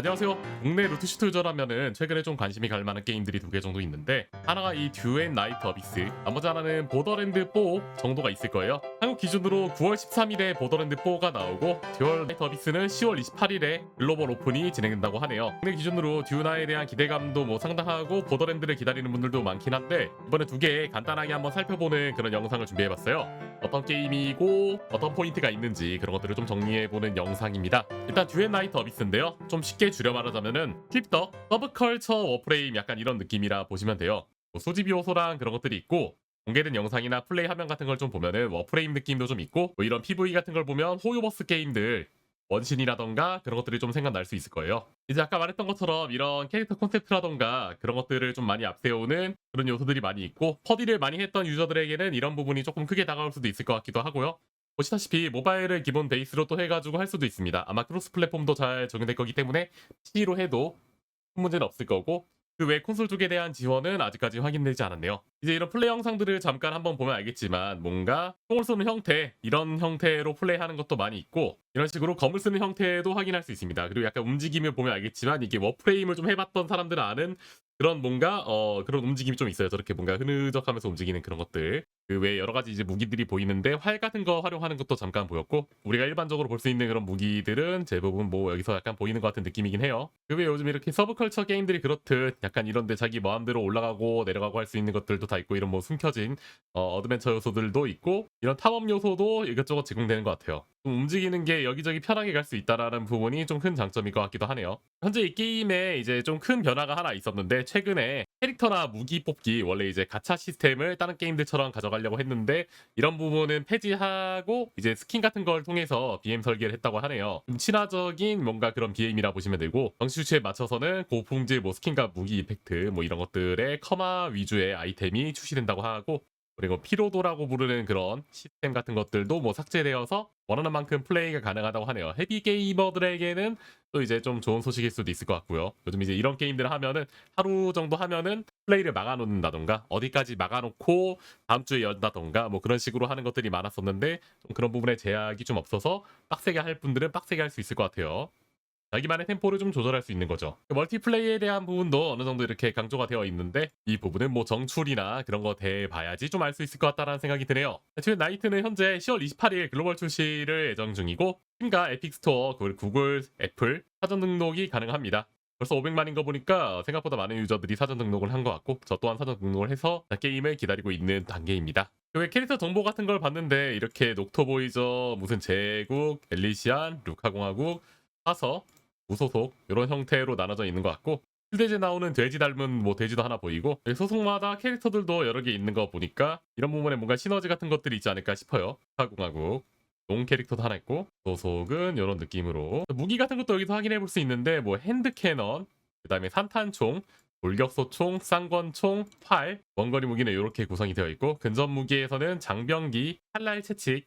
안녕하세요. 국내 루트 슈터저라면은 최근에 좀 관심이 갈 만한 게임들이 두 개 정도 있는데 하나가 이 듀앤 나이트 어비스, 나머지 하나는 보더랜드 4 정도가 있을 거예요. 한국 기준으로 9월 13일에 보더랜드 4가 나오고 듀얼 나이트 어비스는 10월 28일에 글로벌 오픈이 진행된다고 하네요. 국내 기준으로 듀나에 대한 기대감도 뭐 상당하고 보더랜드를 기다리는 분들도 많긴 한데 이번에 두 개 간단하게 한번 살펴보는 그런 영상을 준비해봤어요. 어떤 게임이고 어떤 포인트가 있는지 그런 것들을 좀 정리해보는 영상입니다. 일단 듀앤 나이트 어비스인데요. 좀 쉽게 줄여 말하자면은 힙더, 서브컬처 워프레임 약간 이런 느낌이라 보시면 돼요. 뭐 소지비 요소랑 그런 것들이 있고 공개된 영상이나 플레이 화면 같은 걸 좀 보면은 워프레임 느낌도 좀 있고 뭐 이런 PV 같은 걸 보면 호요버스 게임들 원신이라던가 그런 것들이 좀 생각날 수 있을 거예요. 이제 아까 말했던 것처럼 이런 캐릭터 콘셉트라던가 그런 것들을 좀 많이 앞세우는 그런 요소들이 많이 있고 퍼디를 많이 했던 유저들에게는 이런 부분이 조금 크게 다가올 수도 있을 것 같기도 하고요. 보시다시피 모바일을 기본 베이스로 또 해가지고 할 수도 있습니다. 아마 크로스 플랫폼도 잘 적용될 거기 때문에 PC로 해도 큰 문제는 없을 거고 그 외 콘솔 쪽에 대한 지원은 아직까지 확인되지 않았네요. 이제 이런 플레이 영상들을 잠깐 한번 보면 알겠지만 뭔가 총을 쏘는 형태 이런 형태로 플레이하는 것도 많이 있고 이런 식으로 검을 쓰는 형태도 확인할 수 있습니다. 그리고 약간 움직임을 보면 알겠지만 이게 워프레임을 좀 해봤던 사람들은 아는 그런 뭔가 어 그런 움직임이 좀 있어요. 저렇게 뭔가 흐느적하면서 움직이는 그런 것들. 그외 여러 가지 이제 무기들이 보이는데 활 같은 거 활용하는 것도 잠깐 보였고 우리가 일반적으로 볼 수 있는 그런 무기들은 대부분 뭐 여기서 약간 보이는 것 같은 느낌이긴 해요. 그 외 요즘 이렇게 서브컬처 게임들이 그렇듯 약간 이런데 자기 마음대로 올라가고 내려가고 할 수 있는 것들도 다 있고 이런 뭐 숨겨진 어, 어드벤처 요소들도 있고 이런 탐험 요소도 이것저것 제공되는 것 같아요. 좀 움직이는 게 여기저기 편하게 갈 수 있다라는 부분이 좀 큰 장점일 것 같기도 하네요. 현재 이 게임에 이제 좀 큰 변화가 하나 있었는데 최근에 캐릭터나 무기 뽑기 원래 이제 가차 시스템을 다른 게임들처럼 가져 가려고 했는데 이런 부분은 폐지하고 이제 스킨 같은 걸 통해서 BM 설계를 했다고 하네요. 좀 친화적인 뭔가 그런 BM이라 보시면 되고 정치 수치에 맞춰서는 고품질 뭐 스킨과 무기 이펙트 뭐 이런 것들의 커마 위주의 아이템이 출시된다고 하고 그리고 피로도라고 부르는 그런 시스템 같은 것들도 뭐 삭제되어서 원하는 만큼 플레이가 가능하다고 하네요. 헤비 게이머들에게는 또 이제 좀 좋은 소식일 수도 있을 것 같고요. 요즘 이제 이런 게임들을 하면은 하루 정도 하면은 플레이를 막아놓는다던가 어디까지 막아놓고 다음 주에 연다던가 뭐 그런 식으로 하는 것들이 많았었는데 좀 그런 부분에 제약이 좀 없어서 빡세게 할 분들은 빡세게 할 수 있을 것 같아요. 자기만의 템포를 좀 조절할 수 있는 거죠. 멀티플레이에 대한 부분도 어느 정도 이렇게 강조가 되어 있는데 이 부분은 뭐 정출이나 그런 거 대봐야지 좀 알 수 있을 것 같다라는 생각이 드네요. 애초에 나이트는 현재 10월 28일 글로벌 출시를 예정 중이고 팀과 에픽 스토어, 그리고 구글, 애플 사전 등록이 가능합니다. 벌써 500만인 거 보니까 생각보다 많은 유저들이 사전 등록을 한 것 같고 저 또한 사전 등록을 해서 게임을 기다리고 있는 단계입니다. 왜 캐릭터 정보 같은 걸 봤는데 이렇게 녹토보이저, 무슨 제국, 엘리시안, 루카공화국, 사서, 무소속 이런 형태로 나눠져 있는 것 같고 필드제 나오는 돼지 닮은 뭐 돼지도 하나 보이고 소속마다 캐릭터들도 여러 개 있는 거 보니까 이런 부분에 뭔가 시너지 같은 것들이 있지 않을까 싶어요. 카공하고 용 캐릭터도 하나 있고 소속은 이런 느낌으로 무기 같은 것도 여기서 확인해 볼 수 있는데 뭐 핸드 캐넌 그 다음에 산탄총 돌격소총, 쌍권총, 활, 원거리 무기는 이렇게 구성이 되어 있고 근접 무기에서는 장병기, 칼날 채찍,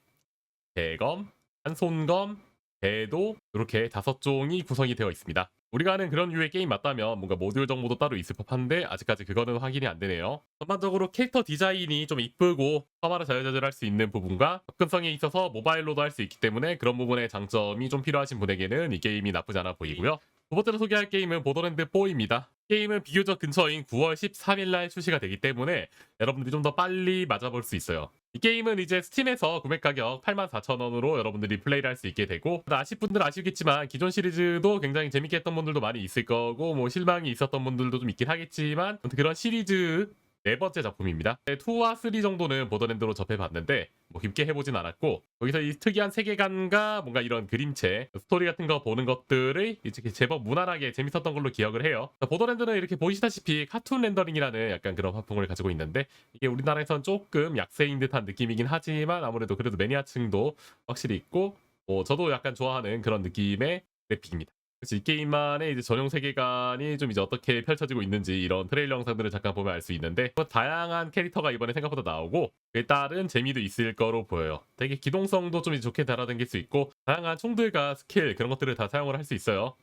대검, 한손검, 배도 이렇게 다섯 종이 구성이 되어 있습니다. 우리가 아는 그런 류의 게임 맞다면 뭔가 모듈 정보도 따로 있을 법한데 아직까지 그거는 확인이 안 되네요. 전반적으로 캐릭터 디자인이 좀 이쁘고 커마를 자유자재할 수 있는 부분과 접근성이 있어서 모바일로도 할 수 있기 때문에 그런 부분의 장점이 좀 필요하신 분에게는 이 게임이 나쁘지 않아 보이고요. 두 번째로 소개할 게임은 보더랜드 4입니다. 게임은 비교적 근처인 9월 13일 날 출시가 되기 때문에 여러분들이 좀 더 빨리 맞아볼 수 있어요. 이 게임은 이제 스팀에서 구매 가격 84,000원으로 여러분들이 플레이를 할 수 있게 되고 아실 분들 아시겠지만 기존 시리즈도 굉장히 재밌게 했던 분들도 많이 있을 거고 뭐 실망이 있었던 분들도 좀 있긴 하겠지만 그런 시리즈 네 번째 작품입니다. 2와 3 정도는 보더랜드로 접해봤는데 뭐 깊게 해보진 않았고 여기서 이 특이한 세계관과 뭔가 이런 그림체, 스토리 같은 거 보는 것들을 이렇게 제법 무난하게 재밌었던 걸로 기억을 해요. 보더랜드는 이렇게 보시다시피 카툰 렌더링이라는 약간 그런 화풍을 가지고 있는데 이게 우리나라에선 조금 약세인 듯한 느낌이긴 하지만 아무래도 그래도 매니아층도 확실히 있고 뭐 저도 약간 좋아하는 그런 느낌의 그래픽입니다. 그치, 이 게임만의 이제 전용 세계관이 좀 이제 어떻게 펼쳐지고 있는지 이런 트레일러 영상들을 잠깐 보면 알 수 있는데 뭐 다양한 캐릭터가 이번에 생각보다 나오고 그에 따른 재미도 있을 거로 보여요. 되게 기동성도 좀 좋게 달아당길 수 있고 다양한 총들과 스킬 그런 것들을 다 사용을 할 수 있어요.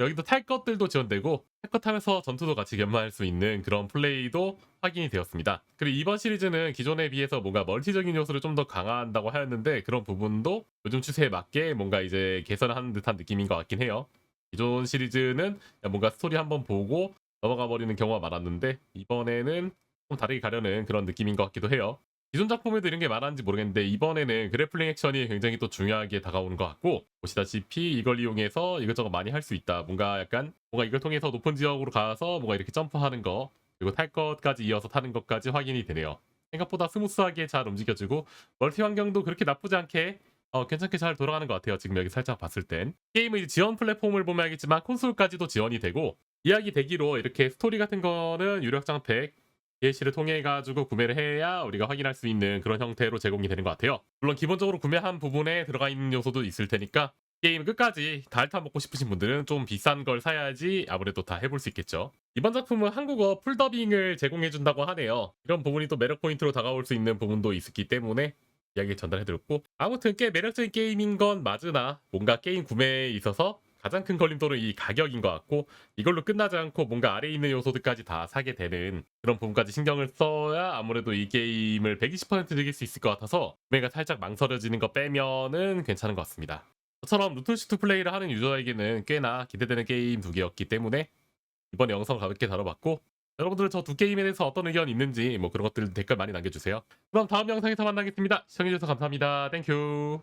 여기도 탈 것들도 지원되고 탈것 하면서 전투도 같이 겸할 수 있는 그런 플레이도 확인이 되었습니다. 그리고 이번 시리즈는 기존에 비해서 뭔가 멀티적인 요소를 좀 더 강화한다고 하였는데 그런 부분도 요즘 추세에 맞게 뭔가 이제 개선하는 듯한 느낌인 것 같긴 해요. 기존 시리즈는 뭔가 스토리 한번 보고 넘어가 버리는 경우가 많았는데 이번에는 좀 다르게 가려는 그런 느낌인 것 같기도 해요. 기존 작품에도 이런 게 많았는지 모르겠는데 이번에는 그래플링 액션이 굉장히 또 중요하게 다가오는 것 같고 보시다시피 이걸 이용해서 이것저것 많이 할 수 있다. 뭔가 약간 뭔가 이걸 통해서 높은 지역으로 가서 뭔가 이렇게 점프하는 거 그리고 탈 것까지 이어서 타는 것까지 확인이 되네요. 생각보다 스무스하게 잘 움직여지고 멀티 환경도 그렇게 나쁘지 않게 어, 괜찮게 잘 돌아가는 것 같아요. 지금 여기 살짝 봤을 땐. 게임의 지원 플랫폼을 보면 알겠지만 콘솔까지도 지원이 되고 이야기 대기로 이렇게 스토리 같은 거는 유료 확장팩 DLC를 통해 가지고 구매를 해야 우리가 확인할 수 있는 그런 형태로 제공이 되는 것 같아요. 물론 기본적으로 구매한 부분에 들어가 있는 요소도 있을 테니까 게임 끝까지 다 핥아 먹고 싶으신 분들은 좀 비싼 걸 사야지 아무래도 다 해볼 수 있겠죠. 이번 작품은 한국어 풀더빙을 제공해준다고 하네요. 이런 부분이 또 매력 포인트로 다가올 수 있는 부분도 있었기 때문에 이야기 전달해드렸고 아무튼 꽤 매력적인 게임인 건 맞으나 뭔가 게임 구매에 있어서 가장 큰 걸림돌은 이 가격인 것 같고 이걸로 끝나지 않고 뭔가 아래에 있는 요소들까지 다 사게 되는 그런 부분까지 신경을 써야 아무래도 이 게임을 120% 즐길 수 있을 것 같아서 구매가 살짝 망설여지는 거 빼면은 괜찮은 것 같습니다. 저처럼 루툴2 플레이를 하는 유저에게는 꽤나 기대되는 게임 두 개였기 때문에 이번에 영상 가볍게 다뤄봤고 여러분들 저 두 게임에 대해서 어떤 의견 있는지 뭐 그런 것들 댓글 많이 남겨주세요. 그럼 다음 영상에서 만나겠습니다. 시청해주셔서 감사합니다. 땡큐.